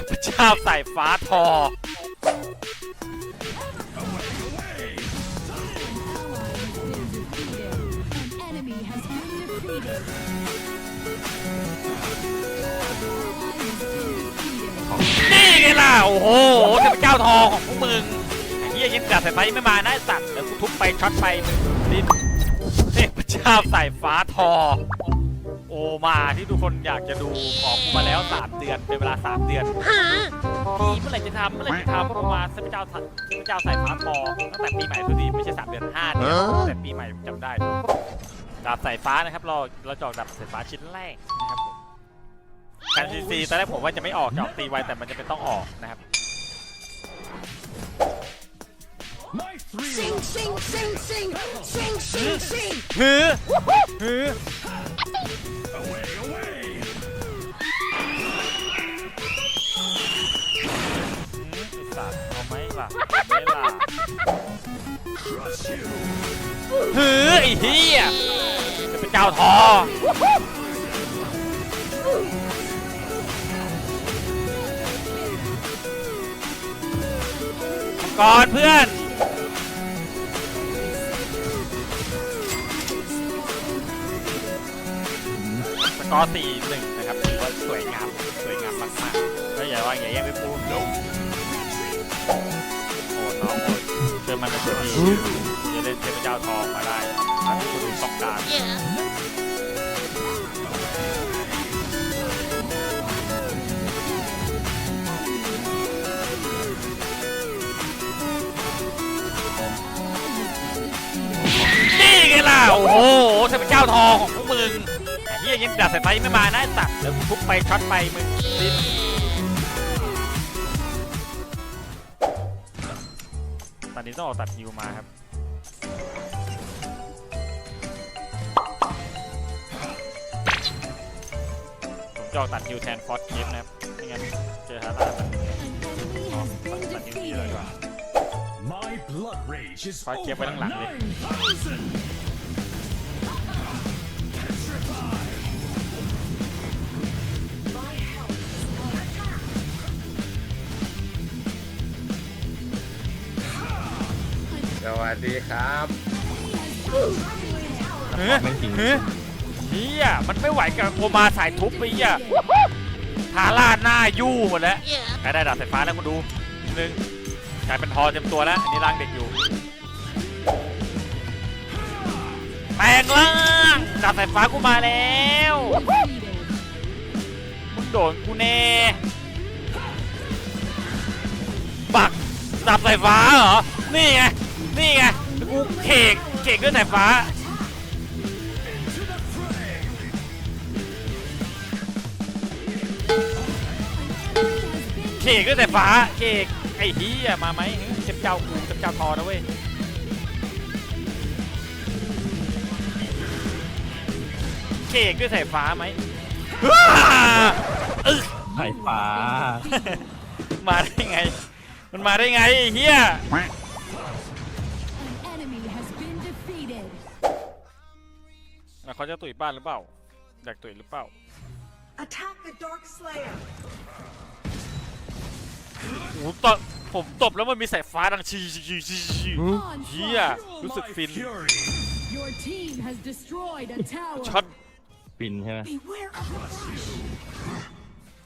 พเจ้าสายฟ้าทอ นี่ไงล่ะ โอ้โหเทพเจ้าทองของพวกมึงไอ้เฮียยังกลับสายฟ้ายังไม่มานะไอ้สัตว์เดี๋ยวกูทุบไปช็อตไปมึงดินเทพเจ้าสายฟ้าทอ โอมาที่ทุกคนอยากจะดูของกูมาแล้ว 3 เดือนเป็นเวลา 3 เดือนทีเมื่อไหร่จะทำเมื่อไหร่จะทำโอมาเทพเจ้าเทพเจ้าสายฟ้าทอตั้งแต่ปีใหม่ทุกทีไม่ใช่ 3 เดือน5เดือนตั้งแต่ปีใหม่ผมจำได้ดาบสายฟ้านะครับเราเราจะออกดาบสายฟ้าชิ้นแรกนะครับผมการซีซีตอนแรกผมว่าจะไม่ออกจะออกตีไวแต่มันจะเป็นต้องออกนะครับ My three Sing, loves sing, sing, sing, sing, sing, sing. ฮือฮือ ฮือไอ้เหี้ยจะเป็นเจ้าทอก่อนเพื่อนสกอร์สี่หนึ่งนะครับถือว่าสวยงามสวยงามมากๆก็อย่าว่าอย่าแย่งไปปูดโอ้น้องโอ้ยเชิญมันเป็นตัวดีจะเล่นเทพเจ้าทองมาได้ถ้าที่คุณต้องการนี่ไงล่ะ โอ้โหเทพเจ้าทองของพวกมึงไอ้เฮียยังดับสายไฟยังไม่มานะไอ้สัตว์เดี๋ยวกูทุบไปช็อตไปมึงดิ้นตอนนี้ต้องออกตัดฮิวมาครับ ผมจะออกตัดฮิวแทนฟอสเคฟนะครับไม่งั้นเจอฮาร่ามัน An enemy has been ตัดฮิวดีเลยดีกว่า defeated. My blood rage is Phải chép over vào đằng lặng đi. 9,000. My health is under attack. สวัสดีครับ เฮ้ยเฮ้ย เฮียมันไม่ไหวกับโอมาสายทุบไปเฮียทาร่าหน้ายู่หมดแล้วใครได้ดาบสายฟ้าแล้วมาดูหนึ่งกลายเป็นทอเต็มตัวแล้วอันนี้ร่างเด็กอยู่แปลงร่างดาบสายฟ้ากูมาแล้วมึงโดนกูแน่ปักดาบสายฟ้าเหรอนี่ไงนี่ไงกูเขกเขกด้วยสายฟ้า เขกด้วยสายฟ้าเขกไอ้เฮียมาไหมเจ็บเจ้ากูเจ็บเจ้าทอนะเว้ยเขกด้วยสายฟ้าไหมว้าอึ๊กไข่ฟ้า มาได้ไง มันมาได้ไงไอ้เฮีย An enemy has been defeated. แล้วเขาจะตุ๋ยบ้านหรือเปล่าอยากตุ๋ยหรือเปล่า Attack the Dark Slayer! โอ้โหตบผมตบแล้วมันมีสายฟ้าดังชีชีชีชีชีเฮีย Onslaught. รู้สึก My ฟิน fury. Your team has destroyed a tower. ช็อตปินใช่ไหม Beware of the flash!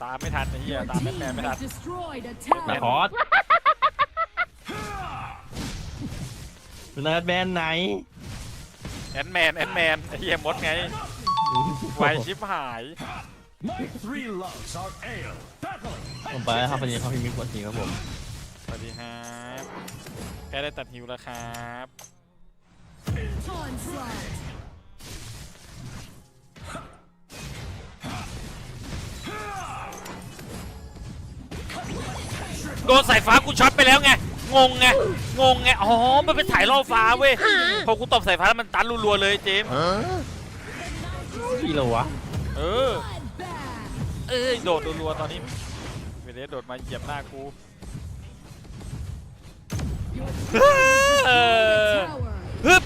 ตามไม่ทันไอ้เฮีย Your ตามแม่ team แม่ไม่ทัน has destroyed a นา tower. คอสเป็นนักแบนไหน แอนแมนแอนแมนไอ้เฮียมดไง ไวชิบหาย My three loves are ale, battling, ผมไปครับวันนี้เขาพิมพ์กดจริงครับผมสวัสดีครับแกได้ตัดฮิวแล้วครับ Onslaught. โดนสายฟ้ากูช็อตไปแล้วไง งงไง งงไง อ๋อ มันเป็นสายล่อฟ้าเว้ย พอกูตบสายฟ้าแล้วมันตันรัวๆเลยเจมส์พี่เหรอวะ เออ Bloodbath. เอ้ยโดดรัวๆตอนนี้เวเลสโดดมาเหยียบหน้ากูเออ Tower. ฮึบ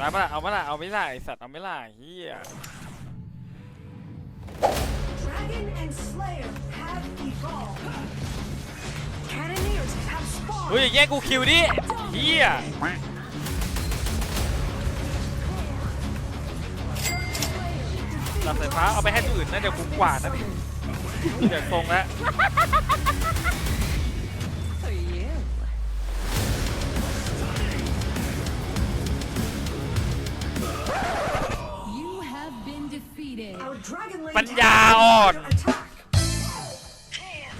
มาปะล่ะเอามาละเอาไม่ล่ะไอสัตว์เอาไม่ล่ะเฮีย Dragon and Slayer gall. Cannoneers have spawned. เฮ้ยแย่งกูคิวดิเฮีย หลับสายฟ้าเอาไปให้ตัวอื่นน่าจะคุ้มกว่านะพี่เดี๋ยวทรงแล้ว You have been defeated. Our dragon lane ปัญญาอ่อน tower is under attack.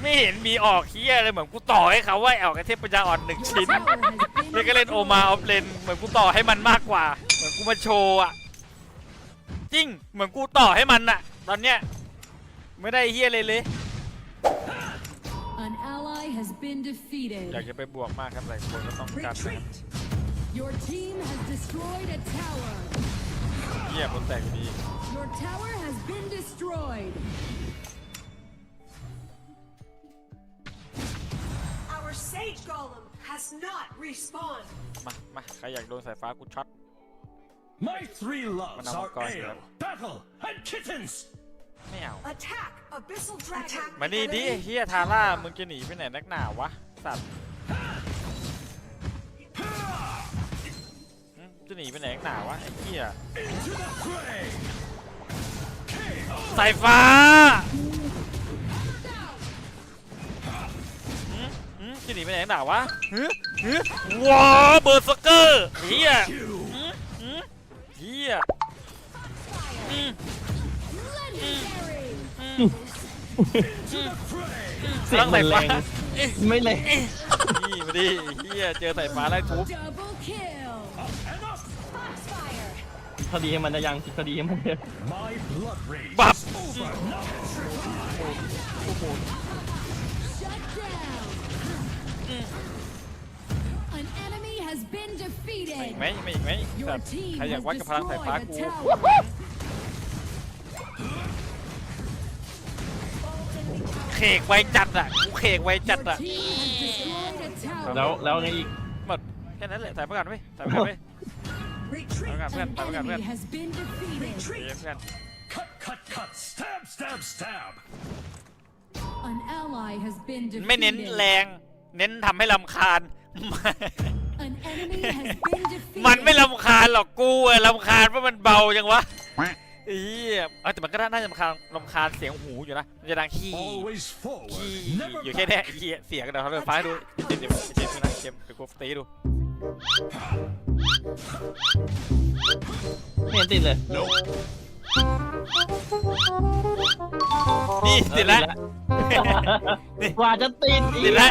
ไม่เห็นมีออกเฮียเลยเหมือนกูต่อให้เขาว่าออกไอเทพปัญญาอ่อนหนึ่ง Your ชิ้น tower has been นี่ก็เล่นโอมาออฟเลนเหมือนกูต่อให้มันมากกว่า เหมือนกูมาโชว์อะ จริง เหมือนกูต่อให้มันอะตอนเนี้ยไม่ได้เฮียเลยเลย An ally has been อยาก defeated. จะไปบวกมากครับหลายคนก็ต้องการนะครับ Retreat. Your team has destroyed a tower. เฮียคนแตกดี Your tower has been destroyed. Our sage golem has not respawned. มา มา ใครอยากโดนสายฟ้ากูช็อต My three loves Manamang are kain ale, lang. battle, and kittens. ไม่เอา Attack abyssal dragon. Attack มานี่ดิเฮียทาร่ามึงจะหนีไปไหนนักหนาวะสัตว์หึจะหนีไปไหนนักหนาวะไอ้เฮีย Into the fray. สายฟ้าหืมหืมจะหนีไปไหนนักหนาวะฮึฮึว้าเบอร์สเกอร์เฮีย เสียงมันแรงไม่แรงนี่มาดิเฮียเจอสายฟ้าไล่ทุบ Double kill. And up. คดีให้มันจะยังคดีให้มันเถอะ My blood rage Bap. is over. Now Shut down. An enemy has been อี defeated. กไหมไม่อีกไหม Your แบบ team ใครอยาก has วัดกับพลังสายฟ้า destroyed a กู tower. เขกไวจัดอะกูเขกไวจัด Your อะ team has destroyed a แล้ว tower. แล้วไงอีกหมดแค่นั้นแหละใส่ประกันไว้ใส่ประกันไว้ Retreat. ใส่ประกันเพื่อน An ใส่ประกันเพื่อน enemy has been defeated. เดี๋ยวเพื่อน cut, cut, cut. Stab, stab, stab. An ally has been ไม่เน้น defeated. แรง เน้นทำให้ลำคาญ An enemy has been defeated. มันไม่ลำคาญหรอกกูอะลำคาญเพราะมันเบาจังวะ เอียเอ้ยแต่มันก็น่าจะลำคาญลำคาญเสียงหูอยู่นะ มันจะดังขี้ Always ขี้ forward. อยู่ Never แค่เนี้ย back. ขี้เสียงเดี๋ยวเขาเลยฟ้าให้ดูเจ็บเจ็บเจ็บนะเจ็บเดี๋ยวกูตีดู ไม่เห็นติดเลยนี่ติดแล้วกว่าจะติดอีติดกแล้ว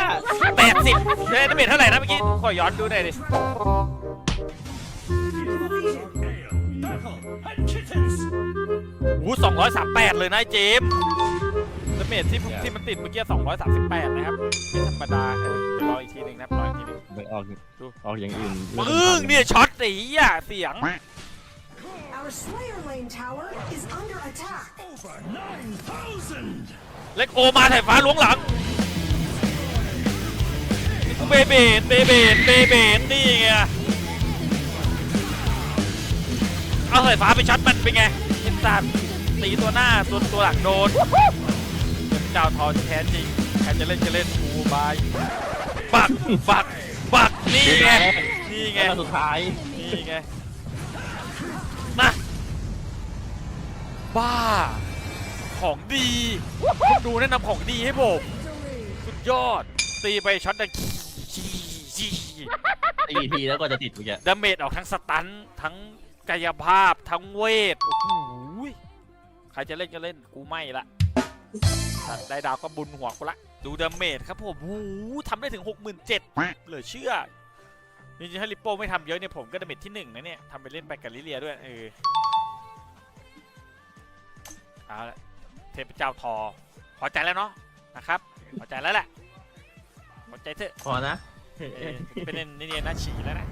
แปดสิบเฮ้ยน้ำเบ็ดเท่าไหร่นะเมื่อกี้ ขอย้อนดูหน่อยดิ Ale, battle, and kittens. หู สองร้อยสามแปดเลยนะไอ้เจมส์น้ำเบ็ดที่ที่มันติดเมื่อกี้สองร้อยสามสิบแปดนะครับไม่ธรรมดาเออเดี๋ยวรออีกทีหนึ่งนะครับรออีกทีหนึ่งไม่ออกดู ออกอย่างอื่นปึ้งเนี่ยช็อตสีอะเสียง Our Slayer Lane tower is under attack. Over 9,000. เล็กโอมาสายฟ้าล้วงหลังเบเบดเบเบดเบเบดนี่ไง เอาสายฟ้าไปช็อตมันเป็นไงไอินสัตว์ ตีตัวหน้าตัวตัวหลังโดนเป็นเจ้าทองที่แท้จริงใครจะเล่นจะเล่นกูบายปักปักปักนี่ไงนี่ไงแล้วสุดท้ายนี่ไงมาบ้า ของดีคุณดูแนะนำของดีให้ผมสุดยอด ตีไปช็อตดังขี้ขี้ตีทีแล้วก็จะติดเมื่อกี้ดาเมจออกทั้งสตันทั้งกายภาพทั้งเวทโอ้โหยใค รจะเล่นก็เล่นกูไม่ละถ้าได้ดาวก็บุญหัวกูละ ดูดาเมจครับผมโอ้โหทำได้ถึง 67,000เหลือเชื่อจริงๆถ้าลิปโป้ไม่ทำเยอะเนี่ยผมก็ดาเมจที่หนึ่งนะเนี่ยทำไปเล่นไปกับลิเลียด้วยเออเอาละเทพเจ้าทอพอใจแล้วเนาะนะครับพอใจแล้วแหละพอใจเถอะพอนะเออเป็นเนียนๆหน้าฉี่แล้วนะ